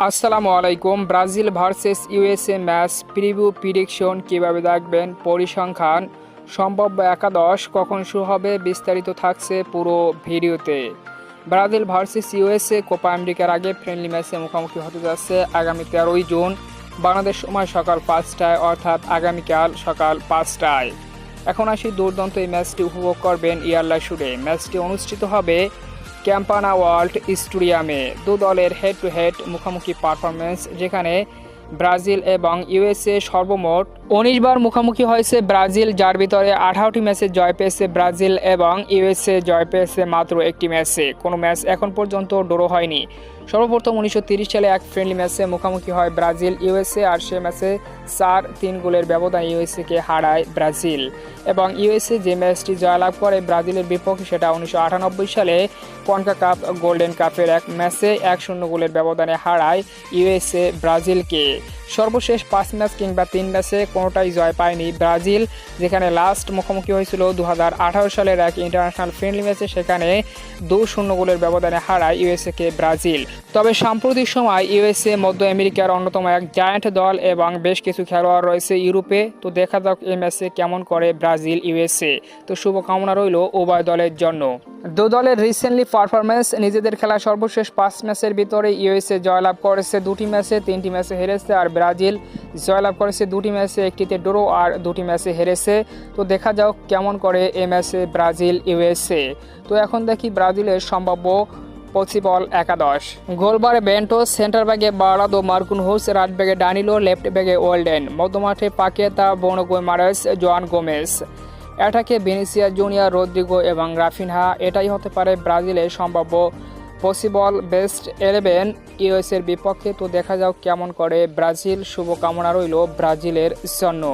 আসসালামু আলাইকুম। Brazil versus USA match preview prediction কীভাবে দেখবেন? পরিসংখ্যান, সম্ভাব্য একাদশ কখন শুরু হবে বিস্তারিত থাকছে পুরো ভিডিওতে। ব্রাজিল ভার্সেস ইউএসএ কোপা আমেরিকার আগে ফ্রেন্ডলি ম্যাচে মুখোমুখি হতে যাচ্ছে আগামী তেরোই জুন, বাংলাদেশ সময় সকাল পাঁচটায়, অর্থাৎ আগামীকাল সকাল পাঁচটায়। এখন আসি দুর্দান্ত এই ম্যাচটি উপভোগ করবেন ইয়ারলা শুডে। ম্যাচটি অনুষ্ঠিত হবে ক্যাম্পানা ওয়ার্ল্ড স্টুডিয়ামে দু দলের হেড টু হেড মুখোমুখি পারফরমেন্স যেখানে ব্রাজিল এবং ইউএসএ সর্বমোট উনিশ বার মুখোমুখি হয়েছে ব্রাজিল, যার ভিতরে আঠারোটি ম্যাচে জয় পেয়েছে ব্রাজিল এবং ইউএসএ জয় পেয়েছে মাত্র একটি ম্যাচে। কোনো ম্যাচ এখন পর্যন্ত ডোরো হয়নি। সর্বপ্রথম উনিশশো তিরিশ সালে এক ফ্রেন্ডলি ম্যাচে মুখোমুখি হয় ব্রাজিল, ইউএসএ আর সে ম্যাচে চার তিন গোলের ব্যবধানে ইউএসএকে হারায় ব্রাজিল। এবং ইউএসএ যে ম্যাচটি জয়লাভ করে ব্রাজিলের বিপক্ষে সেটা উনিশশো আটানব্বই সালে কনকা কাপ গোল্ডেন কাপের এক ম্যাচে এক শূন্য গোলের ব্যবধানে হারায় ইউএসএ ব্রাজিলকে। সর্বশেষ পাঁচ ম্যাচ কিংবা তিন ম্যাচে কোনোটাই জয় পায়নি ব্রাজিল, যেখানে লাস্ট মুখোমুখি হয়েছিল দু হাজার আঠারো সালের এক ইন্টারন্যাশনাল ফ্রেন্ডলি ম্যাচে সেখানে দু শূন্য গোলের ব্যবধানে হারায় ইউএসএকে ব্রাজিল। তবে সাম্প্রতিক সময় ইউএসএ মধ্য আমেরিকার অন্যতম এক জায়ান্ট দল এবং বেশ কিছু খেলোয়াড় রয়েছে ইউরোপে, তো দেখা যাক এই ম্যাচে কেমন করে ব্রাজিল ইউএসএ তো শুভকামনা রইল উভয় দলের জন্য। দু দলের রিসেন্টলি পারফরমেন্স নিজেদের খেলা সর্বশেষ পাঁচ ম্যাচের ভিতরে ইউএসএ জয়লাভ করেছে দুটি ম্যাচে, তিনটি ম্যাচে হেরেছে, আর ব্রাজিল জয়লাভ করেছে দুটি ম্যাচে, একটিতে ড্রো আর দুটি ম্যাচে হেরেছে। তো দেখা যাক কেমন করে এ ম্যাচে ব্রাজিল ইউএসএ তো এখন দেখি ব্রাজিলের সম্ভাব্য পসিবল একাদশ। গোলবারে Bento centre back Beraldo, Marquinhos, right back Danilo, left back ওয়েলডেন। মধ্যমাঠে পাকেতা বনগো মারেস জোয়ান গোমেস। অ্যাটাকে বেনিসিয়া জুনিয়র রদ্রিগো এবং রাফিনহা, এটাই হতে পারে ব্রাজিলের সম্ভাব্য পসিবল বেস্ট ইলেভেন ইউএসের বিপক্ষে। তো দেখা যাক কেমন করে ব্রাজিল শুভকামনা রইল ব্রাজিলের জন্য।